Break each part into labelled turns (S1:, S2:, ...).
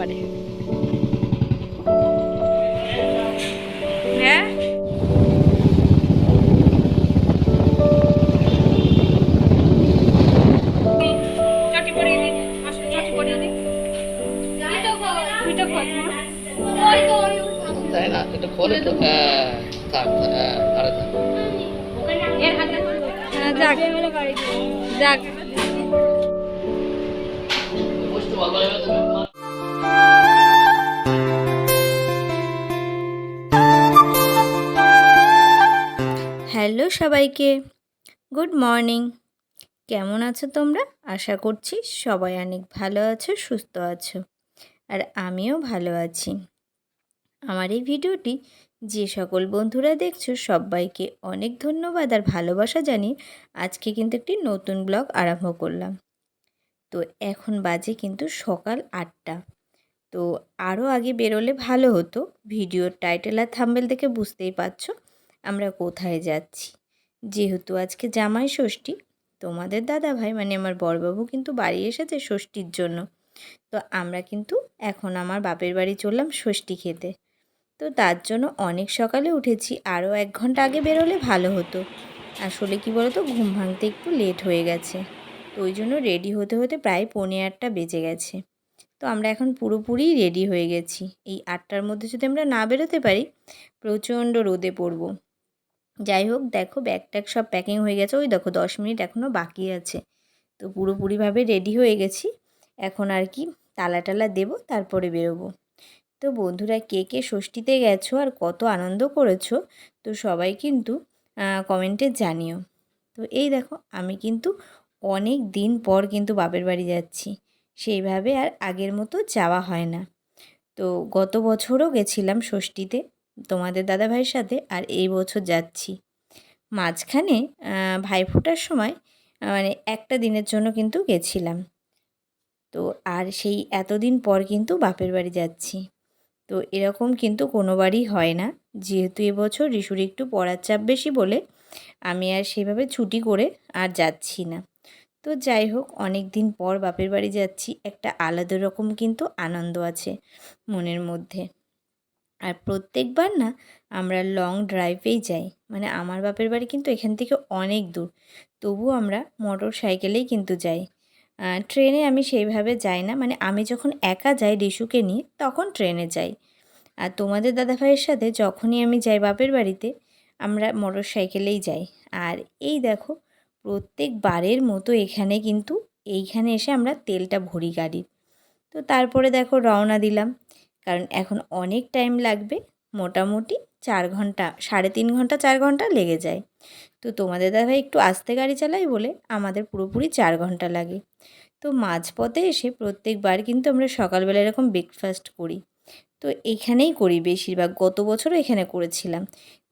S1: একেবারে হ্যাঁ?
S2: তাই না? এটা খোলে তো হ্যাঁ থাক হ্যাঁ আরে থাক।
S1: হ্যাঁ যাক। যাক।
S2: ভালো
S3: সবাইকে। Good morning. কেমন আছো তোমরা? আশা করছি সবাই অনেক ভালো আছো, সুস্থ আছো, আর আমিও ভালো আছি। আমার এই ভিডিওটি যে সকল বন্ধুরা দেখছ, সবাইকে অনেক ধন্যবাদ আর ভালোবাসা জানিয়ে আজকে কিন্তু একটি নতুন ব্লগ আরম্ভ করলাম। তো এখন বাজে কিন্তু সকাল আটটা। তো আরও আগে বেরোলে ভালো হতো। ভিডিওর টাইটেল আর থাম্বেল দেখে বুঝতেই পারছ আমরা কোথায় যাচ্ছি। যেহেতু আজকে জামাই ষষ্ঠী, তোমাদের দাদা ভাই মানে আমার বড়বাবু কিন্তু বাড়ি এসেছে ষষ্ঠীর জন্য। তো আমরা কিন্তু এখন আমার বাপের বাড়ি চললাম ষষ্ঠী খেতে। তো তার জন্য অনেক সকালে উঠেছি, আরও এক ঘণ্টা আগে বেরোলে ভালো হতো। আসলে কি বলো তো ঘুম ভাঙতে একটু লেট হয়ে গেছে। তো ওই জন্য রেডি হতে হতে প্রায় পৌনে আটটা বেজে গেছে। তো আমরা এখন পুরোপুরি রেডি হয়ে গেছি। এই আটটার মধ্যে যদি আমরা না বেরোতে পারি, প্রচণ্ড রোদে পড়ব। যাই হোক, দেখো ব্যাগ ট্যাগ সব প্যাকিং হয়ে গেছে। ওই দেখো দশ মিনিট এখনও বাকি আছে। তো পুরোপুরিভাবে রেডি হয়ে গেছি। এখন আর কি তালা টালা দেবো, তারপরে বেরোবো। তো বন্ধুরা, কে কে ষষ্ঠীতে গেছো আর কত আনন্দ করেছ, তো সবাই কিন্তু কমেন্টে জানিও। তো এই দেখো, আমি কিন্তু অনেক দিন পর কিন্তু বাপের বাড়ি যাচ্ছি। সেইভাবে আর আগের মতো যাওয়া হয় না। তো গত বছরও গেছিলাম ষষ্ঠীতে। তোমাদের দাদাভাইয়ের সাথে আর এই বছর যাচ্ছি। মাঝখানে ভাইফোঁটার সময় মানে একটা দিনের জন্য কিন্তু গেছিলাম। তো আর সেই এতদিন পর কিন্তু বাপের বাড়ি যাচ্ছি। তো এরকম কিন্তু কোনো বাড়ি হয় না। যেহেতু এবছর রিশুর একটু পড়ার চাপ বেশি বলে, আমি আর সেভাবে ছুটি করে আর যাচ্ছি না। তো যাই হোক অনেক দিন পর বাপের বাড়ি যাচ্ছি, একটা আলাদা রকম কিন্তু আনন্দ আছে মনের মধ্যে। আর প্রত্যেকবার না আমরা লং ড্রাইভেই যাই। মানে আমার বাপের বাড়ি কিন্তু এখান থেকে অনেক দূর। তবু আমরা মোটর সাইকেলেই কিন্তু যাই। ট্রেনে আমি সেইভাবে যাই না। মানে আমি যখন একা যাই রিশুকে নিয়ে, তখন ট্রেনে যাই। আর তোমাদের দাদাভাইয়ের সাথে যখনই আমি যাই বাপের বাড়িতে, আমরা মোটর সাইকেলেই যাই। আর এই দেখো, প্রত্যেকবারের মতো এখানে কিন্তু এইখানে এসে আমরা তেলটা ভরি গাড়ির। তো তারপরে দেখো রওনা দিলাম। কারণ এখন অনেক টাইম লাগবে, মোটামুটি চার ঘণ্টা, সাড়ে তিন ঘণ্টা, চার ঘণ্টা লেগে যায়। তো তোমাদের দাদাভাই একটু আস্তে গাড়ি চালাই বলে আমাদের পুরোপুরি চার ঘণ্টা লাগে। তো মাঝপথে এসে প্রত্যেকবার কিন্তু আমরা সকালবেলা এরকম ব্রেকফাস্ট করি। তো এখানেই করি বেশিরভাগ, গত বছরও এখানে করেছিলাম।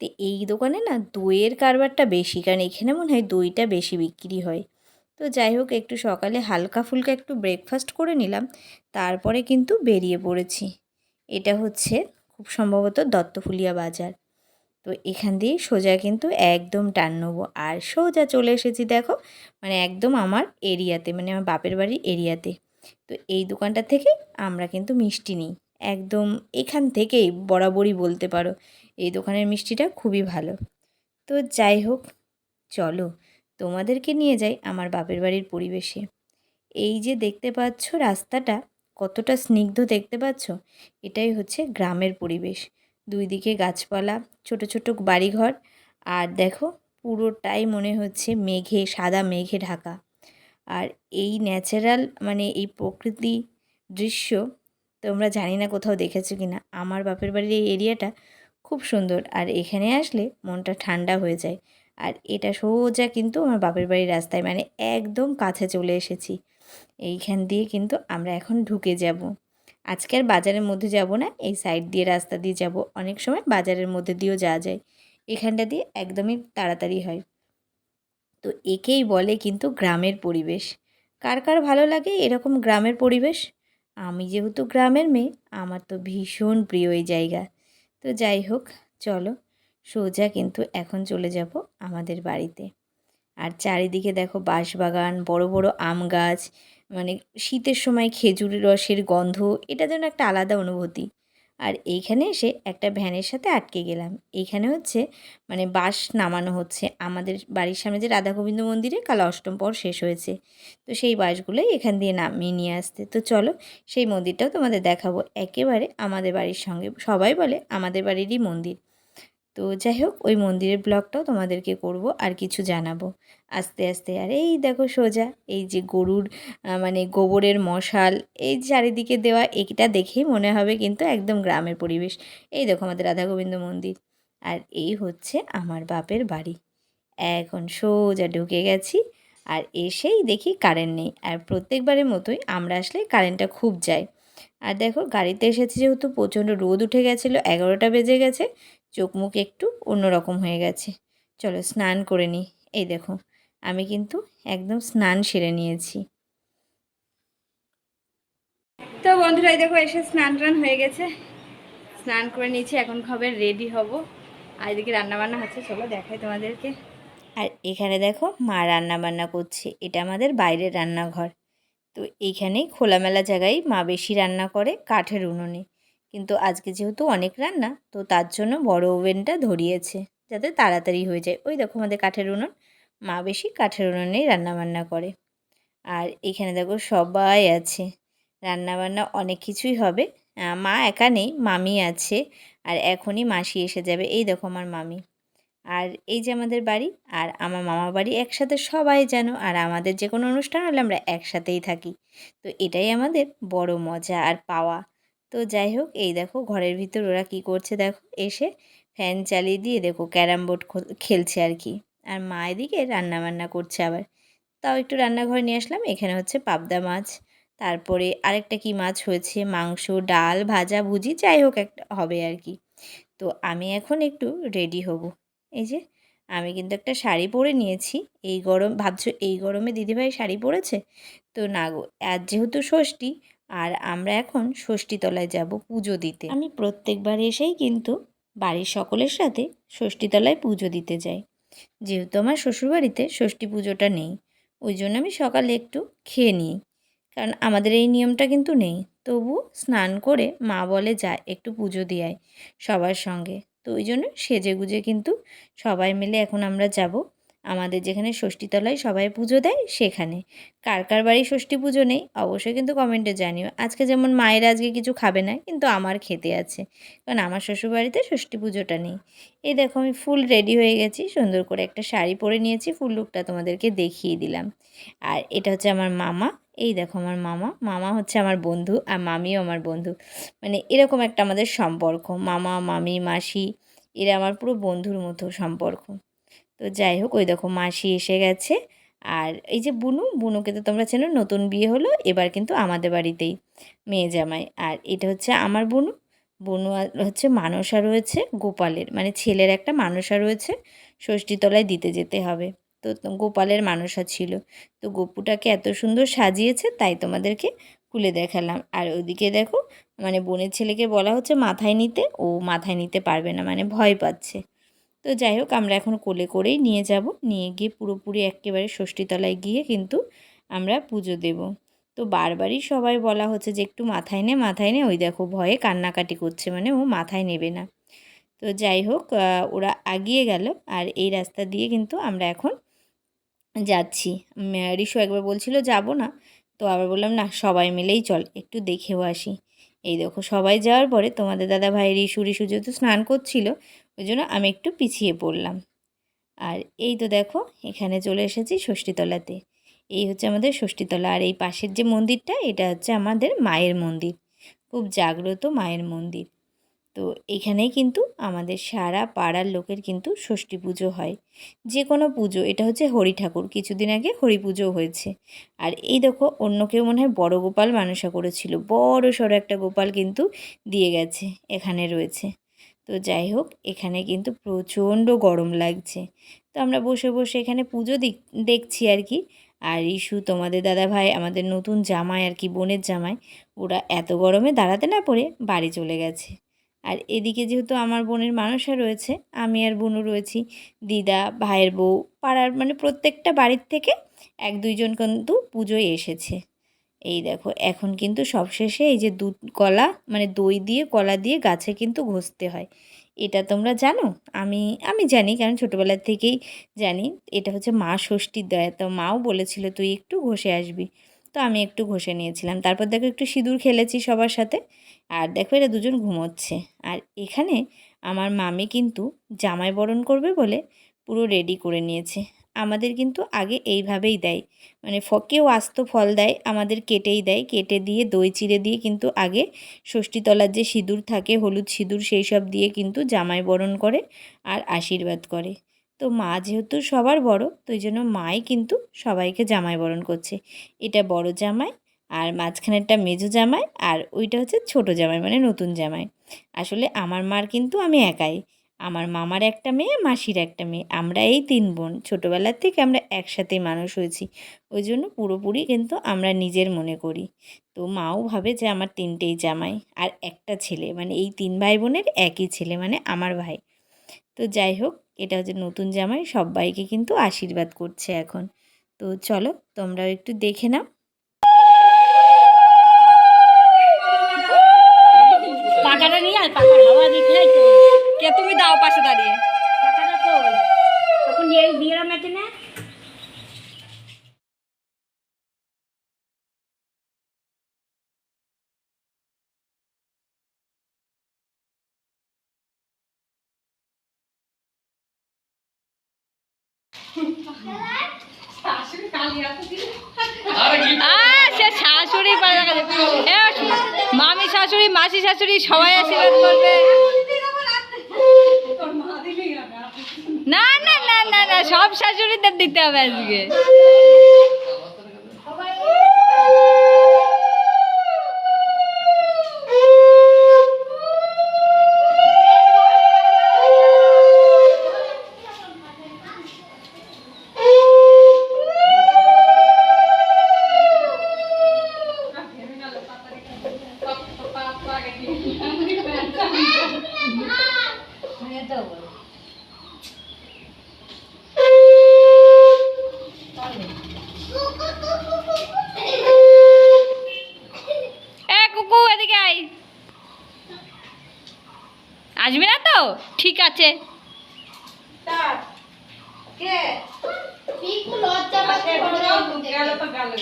S3: তো এই দোকানে না দইয়ের কারবারটা বেশি, কারণ এখানে মনে হয় দইটা বেশি বিক্রি হয়। তো যাই হোক, একটু সকালে হালকা ফুলকা একটু ব্রেকফাস্ট করে নিলাম, তারপরে কিন্তু বেরিয়ে পড়েছি। এটা হচ্ছে খুব সম্ভবত দত্তফুলিয়া বাজার। তো এখান দিয়ে সোজা কিন্তু একদম টান নেব। আর সোজা চলে এসেছি দেখো মানে একদম আমার এরিয়াতে মানে আমার বাপের বাড়ির এরিয়াতে। তো এই দোকানটা থেকে আমরা কিন্তু মিষ্টি নিই। একদম এখান থেকেই বরাবরই বলতে পারো, এই দোকানের মিষ্টিটা খুবই ভালো। তো যাই হোক, চলো তোমাদেরকে নিয়ে যাই আমার বাপের বাড়ির পরিবেশে। এই যে দেখতে পাচ্ছ রাস্তাটা কতটা স্নিগ্ধ দেখতে পাচ্ছ? এটাই হচ্ছে গ্রামের পরিবেশ। দুই দিকে গাছপালা, ছোট ছোট বাড়িঘর আর দেখো পুরোটাই মনে হচ্ছে মেঘে, সাদা মেঘে ঢাকা। আর এই ন্যাচারাল মানে এই প্রকৃতি দৃশ্য তোমরা জানি না কোথাও দেখেছ কি না আমার বাপের বাড়ির এই এরিয়াটা খুব সুন্দর আর এখানে আসলে মনটা ঠান্ডা হয়ে যায়। আর এটা সোজা কিন্তু আমার বাপের বাড়ির রাস্তায় মানে একদম কাছে চলে এসেছি। এইখান দিয়ে কিন্তু আমরা এখন ঢুকে যাব। আজকে আর বাজারের মধ্যে যাব না, এই সাইড দিয়ে রাস্তা দিয়ে যাব। অনেক সময় বাজারের মধ্যে দিয়েও যাওয়া যায়। এখানটা দিয়ে একদমই তাড়াতাড়ি হয়। তো একেই বলে কিন্তু গ্রামের পরিবেশ। কার কার ভালো লাগে এরকম গ্রামের পরিবেশ? আমি যেহেতু গ্রামের মেয়ে, আমার তো ভীষণ প্রিয় এই জায়গা। তো যাই হোক, চলো সোজা কিন্তু এখন চলে যাব আমাদের বাড়িতে। আর চারিদিকে দেখো বাঁশবাগান, বড় বড় আম গাছ মানে শীতের সময় খেজুর রসের গন্ধ, এটা যেন একটা আলাদা অনুভূতি। আর এইখানে এসে একটা ভ্যানের সাথে আটকে গেলাম। এইখানে হচ্ছে মানে বাস নামানো হচ্ছে। আমাদের বাড়ির সামনে যে রাধা গোবিন্দ মন্দিরে কাল অষ্টম পর শেষ হয়েছে। তো সেই বাসগুলোই এখান দিয়ে নামিয়ে নিয়ে আসতে। তো চলো, সেই মন্দিরটাও তোমাদের দেখাবো। একেবারে আমাদের বাড়ির সঙ্গে, সবাই বলে আমাদের বাড়িরই মন্দির। তো যাই হোক, ওই মন্দিরের ব্লগটাও তোমাদেরকে করব আর কিছু জানাব। আস্তে আস্তে, আর এই দেখো সোজা, এই যে গরুর মানে গোবরের মশাল, এই চারিদিকে দেওয়া, এটা দেখেই মনে হবে কিন্তু একদম গ্রামের পরিবেশ। এই দেখো আমাদের রাধা গোবিন্দ মন্দির, আর এই হচ্ছে আমার বাপের বাড়ি। এখন সোজা ঢুকে গেছি, আর এসেই দেখি কারেন্ট নেই, আর প্রত্যেকবারের মতোই আমরা আসলে কারেন্টটা খুব যায় আর দেখো, গাড়িতে এসেছি যেহেতু প্রচণ্ড রোদ উঠে গেছিল, এগারোটা বেজে গেছে চোখ মুখ একটু অন্যরকম হয়ে গেছে। চলো স্নান করে নিই। এই দেখো, আমি কিন্তু একদম স্নান সেরে নিয়েছি। তো বন্ধুরা দেখো, এসে স্নান টান হয়ে গেছে। স্নান করে নিয়েছি, এখন খাবে রেডি হব। আর এদিকে রান্নাবান্না হচ্ছে, চলো দেখাই তোমাদেরকে। আর এখানে দেখো, মা রান্নাবান্না করছে। এটা আমাদের বাইরের রান্নাঘর। তো এইখানেই খোলামেলা জায়গায় মা বেশি রান্না করে, কাঠের উনুনে। কিন্তু আজকে যেহেতু অনেক রান্না, তো তার জন্য বড় ওভেনটা ধরিয়েছে যাতে তাড়াতাড়ি হয়ে যায়। ওই দেখো আমাদের কাঠের উনুন। মা বেশি কাঠের উনুনেই রান্নাবান্না করে। আর এখানে দেখো সবাই আছে। রান্নাবান্না অনেক কিছুই হবে। মা একা নেই, মামি আছে। আর এখনই মাসি এসে যাবে। এই দেখো আমার মামি। আর এই যে আমাদের বাড়ি আর আমার মামা বাড়ি একসাথে সবাই জানো আর আমাদের যে কোনো অনুষ্ঠান হলে আমরা একসাথেই থাকি। তো এটাই আমাদের বড় মজা আর পাওয়া। তো যাই হোক, এই দেখো ঘরের ভিতর ওরা কি করছে দেখো, এসে ফ্যান চালিয়ে দিয়ে দেখো ক্যারাম বোর্ড খেলছে আর কি। আর মা এদিকে রান্না বান্না করছে আবার। তাও একটু রান্নাঘরে নিয়ে আসলাম, এখানে হচ্ছে পাবদা মাছ। তারপরে আরেকটা কি মাছ হয়েছে, মাংস, ডাল, ভাজা, ভুজি, যাই হোক একটা হবে আর কি। তো আমি এখন একটু রেডি হব। এই যে আমি কিন্তু একটা শাড়ি পরে নিয়েছি, এই গরম, ভাবছ এই গরমে দিদিভাই শাড়ি পরেছে? তো না গো আর যেহেতু ষষ্ঠী আর আমরা এখন ষষ্ঠীতলায় যাব পুজো দিতে। আমি প্রত্যেকবার এসেই কিন্তু বাড়ির সকলের সাথে ষষ্ঠীতলায় পুজো দিতে যাই। যেহেতু আমার শ্বশুরবাড়িতে ষষ্ঠী পুজোটা নেই, ওই জন্য আমি সকালে একটু খেয়ে নিই। কারণ আমাদের এই নিয়মটা কিন্তু নেই। তবু স্নান করে মা বলে যায় একটু পুজো দিয়ায় সবার সঙ্গে। তো ওই জন্য সেজে গুজে কিন্তু সবাই মিলে এখন আমরা যাব আমাদের যেখানে ষষ্ঠীতলায় সবাই পুজো দেয়, সেখানে। কার কার বাড়ি ষষ্ঠী পুজো নেই, অবশ্যই কিন্তু কমেন্টে জানিও। আজকে যেমন মায়ের আজকে কিছু খাবে না, কিন্তু আমার খেতে আছে, কারণ আমার শ্বশুরবাড়িতে ষষ্ঠী পুজোটা নেই। এই দেখো আমি ফুল রেডি হয়ে গেছি, সুন্দর করে একটা শাড়ি পরে নিয়েছি, ফুল লুকটা তোমাদেরকে দেখিয়ে দিলাম। আর এটা হচ্ছে আমার মামা, এই দেখো আমার মামা মামা হচ্ছে আমার বন্ধু আর মামিও আমার বন্ধু। মানে এরকম একটা আমাদের সম্পর্ক, মামা, মামি, মাসি, এরা আমার পুরো বন্ধুর মতো সম্পর্ক। তো যাই হোক, ওই দেখো মাসি এসে গেছে। আর এই যে বুনু, বুনুকে তো তোমরা চেনো, নতুন বিয়ে হলো, এবার কিন্তু আমাদের বাড়িতেই মেয়ে জামাই। আর এটা হচ্ছে আমার বুনু। বুনু হচ্ছে মানসা রয়েছে গোপালের মানে ছেলের একটা মানসা রয়েছে, ষষ্ঠীতলায় দিতে যেতে হবে। তো তো গোপালের মানসা ছিল। তো গপুটাকে এত সুন্দর সাজিয়েছে, তাই তোমাদেরকে খুলে দেখালাম। আর ওদিকে দেখো মানে বোনের ছেলেকে বলা হচ্ছে মাথায় নিতে, ও মাথায় নিতে পারবে না মানে ভয় পাচ্ছে। তো যাই হোক, আমরা এখন কোলে করেই নিয়ে যাব। নিয়ে গিয়ে পুরোপুরি একেবারে ষষ্ঠীতলায় গিয়ে কিন্তু আমরা পুজো দেব। তো বারবারই সবাই বলা হচ্ছে যে, একটু মাথায় নে মাথায় নে। ওই দেখো ভয়ে কান্নাকাটি করছে মানে ও মাথায় নেবে না। তো যাই হোক ওরা আগিয়ে গেল আর এই রাস্তা দিয়ে কিন্তু আমরা এখন যাচ্ছি। রিশু একবার বলছিল, যাব না। তো আবার বললাম, না, সবাই মিলেই চল, একটু দেখেও আসি। এই দেখো সবাই যাওয়ার পরে তোমাদের দাদা ভাই রিশু রিশু যেহেতু স্নান করছিল। ওই জন্য আমি একটু পিছিয়ে পড়লাম। আর এই তো দেখো, এখানে চলে এসেছি ষষ্ঠীতলাতে। এই হচ্ছে আমাদের ষষ্ঠীতলা। আর এই পাশের যে মন্দিরটা, এটা হচ্ছে আমাদের মায়ের মন্দির। খুব জাগ্রত মায়ের মন্দির। তো এখানেই কিন্তু আমাদের সারা পাড়ার লোকের কিন্তু ষষ্ঠী পুজো হয়। যে কোনো পুজো, এটা হচ্ছে হরি ঠাকুর। কিছুদিন আগে হরি পুজো হয়েছে। আর এই দেখো, অন্য কেউ মনে হয় বড় গোপাল মানসা করেছিল। বড় সড়ো একটা গোপাল কিন্তু দিয়ে গেছে, এখানে রয়েছে। তো যাই হোক, এখানে কিন্তু প্রচণ্ড গরম লাগছে। তো আমরা বসে বসে এখানে পুজো দেখছি আর কি। আর ইস্যু তোমাদের দাদা ভাই, আমাদের নতুন জামাই আর কি, বোনের জামাই, ওরা এত গরমে দাঁড়াতে না পড়ে বাড়ি চলে গেছে। আর এদিকে যেহেতু আমার বোনের মানসা রয়েছে, আমি আর বোনও রয়েছি, দিদা, ভাইয়ের বউ, পাড়ার মানে প্রত্যেকটা বাড়ির থেকে এক দুইজন কিন্তু পুজোয় এসেছে। এই দেখো, এখন কিন্তু সবশেষে এই যে দুধ কলা মানে দই দিয়ে, কলা দিয়ে গাছে কিন্তু ঘষতে হয়। এটা তোমরা জানো? আমি আমি জানি, কারণ ছোটোবেলার থেকেই জানি। এটা হচ্ছে মা ষষ্ঠীর দয়া। তো মাও বলেছিল, তুই একটু ঘষে আসবি। তো আমি একটু ঘষে নিয়েছিলাম। তারপর দেখো, একটু সিঁদুর খেলেছি সবার সাথে। আর দেখো, এরা দুজন ঘুমোচ্ছে। আর এখানে আমার মামি কিন্তু জামাই বরণ করবে বলে পুরো রেডি করে নিয়েছে। আমাদের কিন্তু আগে এইভাবেই দেয়। মানে কেউ আস্ত ফল দেয়, আমাদের কেটেই দেয়। কেটে দিয়ে, দই চিড়ে দিয়ে কিন্তু আগে ষষ্ঠীতলার যে সিঁদুর থাকে, হলুদ সিঁদুর সেই সব দিয়ে কিন্তু জামাই বরণ করে আর আশীর্বাদ করে। তো মা যেহেতু সবার বড়, তো এই জন্য মাই কিন্তু সবাইকে জামাই বরণ করছে। এটা বড় জামাই আর মাঝখানেরটা মেজো জামাই আর ওইটা হচ্ছে ছোট জামাই মানে নতুন জামাই। আসলে আমার মার কিন্তু আমি একাই। আমার মামার একটা মেয়ে, মাসির একটা মেয়ে। আমরা এই তিন বোন। ছোটোবেলার থেকে আমরা একসাথেই মানুষ হয়েছি। ওই জন্য পুরোপুরি কিন্তু আমরা নিজের মনে করি। তো মাও ভাবে যে আমার তিনটেই জামাই আর একটা ছেলে। মানে এই তিন ভাই বোনের একই ছেলে মানে আমার ভাই। তো যাই হোক, এটা হচ্ছে নতুন জামাই। সবাইকে কিন্তু আশীর্বাদ করছে এখন। তো চলো, তোমরাও একটু দেখে নাও।
S4: কে তুমি দাও পাশে দাঁড়িয়ে।
S1: কই? তখন এই বিয়ের মেতে না।
S4: শাশুড়ি মামি শাশুড়ি মাসি শাশুড়ি সবাই আশীর্বাদ করবে। না না না না না সব শাশুড়িদের দিতে হবে আজকে। আসবে না তো? ঠিক আছে।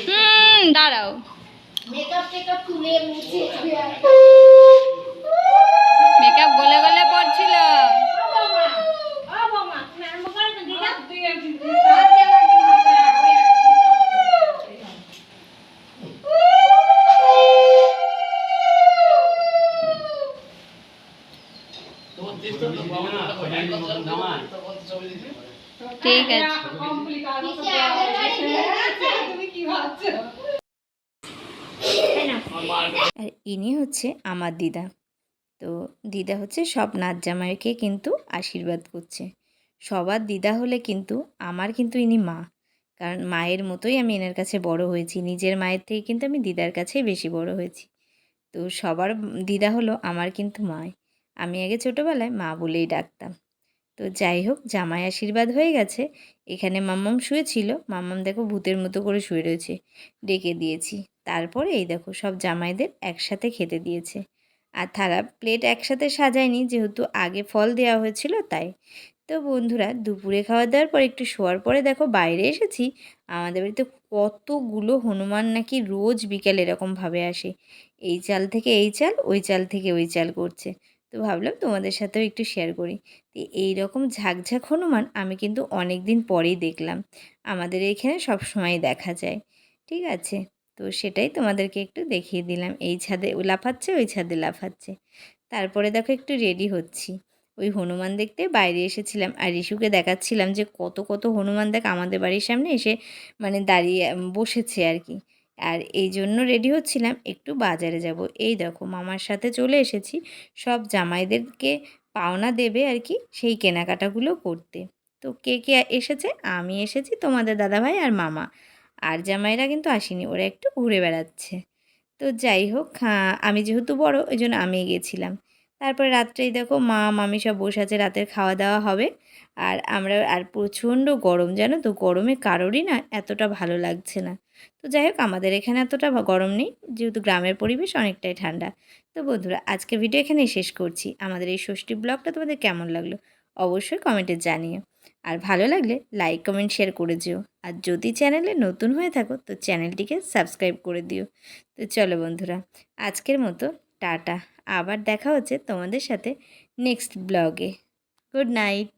S4: হুম দাঁড়াও। মেকআপ বলে গলে পড়ছিল। ঠিক আছে।
S3: আর ইনি হচ্ছে আমার দিদা। তো দিদা হচ্ছে সব নাচ জামাইকে কিন্তু আশীর্বাদ করছে। সবার দিদা হলে কিন্তু আমার কিন্তু ইনি মা। কারণ মায়ের মতোই আমি এনার কাছে বড় হয়েছি। নিজের মায়ের থেকে কিন্তু আমি দিদার কাছেই বেশি বড় হয়েছি। তো সবার দিদা হলো আমার কিন্তু মায় আমি আগে ছোটোবেলায় মা বলেই ডাকতাম। তো যাই হোক, জামাই আশীর্বাদ হয়ে গেছে। এখানে মাম্মাম শুয়েছিল। মাম্মাম দেখো ভূতের মতো করে শুয়ে রয়েছে। ডেকে দিয়েছি। তারপরে এই দেখো সব জামাইদের একসাথে খেতে দিয়েছে। আর থালা প্লেট একসাথে সাজায়নি, যেহেতু আগে ফল দেওয়া হয়েছিল তাই। তো বন্ধুরা, দুপুরে খাওয়া দাওয়ার পর একটু শোয়ার পরে দেখো বাইরে এসেছি। আমাদের বাড়িতে কতগুলো হনুমান নাকি রোজ বিকেল এরকমভাবে আসে। এই চাল থেকে এই চাল, ওই চাল থেকে ওই চাল করছে। তো ভাবলাম তোমাদের সাথেও একটু শেয়ার করি। তো এই রকম ঝাঁকঝাঁক হনুমান আমি কিন্তু অনেক দিন পরেই দেখলাম। আমাদের এখানে সব সময় দেখা যায়। ঠিক আছে? তো সেটাই তোমাদেরকে একটু দেখিয়ে দিলাম। এই ছাদে লাফাচ্ছে, ওই ছাদে লাফাচ্ছে। তারপরে দেখো একটু রেডি হচ্ছি। ওই হনুমান দেখতে বাইরে এসেছিলাম আর ঋষুকে দেখাচ্ছিলাম যে কত কত হনুমান দেখ আমাদের বাড়ির সামনে এসে মানে দাঁড়িয়ে বসেছে আর কি। আর এই জন্য রেডি হচ্ছিলাম, একটু বাজারে যাব। এই দেখো, মামার সাথে চলে এসেছি। সব জামাইদেরকে পাওনা দেবে আর কি, সেই কেনাকাটাগুলো করতে। তো কে কে এসেছে? আমি এসেছি, তোমাদের দাদাভাই আর মামা। আর জামাইরা কিন্তু আসেনি, ওরা একটু ঘুরে বেড়াচ্ছে। তো যাই হোক আমি যেহেতু বড়, ওই জন্য আমি গেছিলাম। তারপরে রাত্রেই দেখো মা, মামি সব বসে আছে, রাতের খাওয়া দাওয়া হবে। আর আমরা, আর প্রচণ্ড গরম, জানো তো? গরমে কারোরই না এতটা ভালো লাগছে না। তো যাই হোক, আমাদের এখানে এতটা গরম নেই, যেহেতু গ্রামের পরিবেশ অনেকটাই ঠান্ডা। তো বন্ধুরা, আজকে ভিডিও এখানেই শেষ করছি। আমাদের এই ষষ্ঠী ব্লগটা তোমাদের কেমন লাগল অবশ্যই কমেন্টে জানিও। আর ভালো লাগলে লাইক, কমেন্ট, শেয়ার করে দিও আর যদি চ্যানেলে নতুন হয়ে থাকো, তো চ্যানেলটিকে সাবস্ক্রাইব করে দিও। তো চলো বন্ধুরা, আজকের মতো টাটা। আবার দেখা হচ্ছে তোমাদের সাথে নেক্সট ব্লগে। Good night.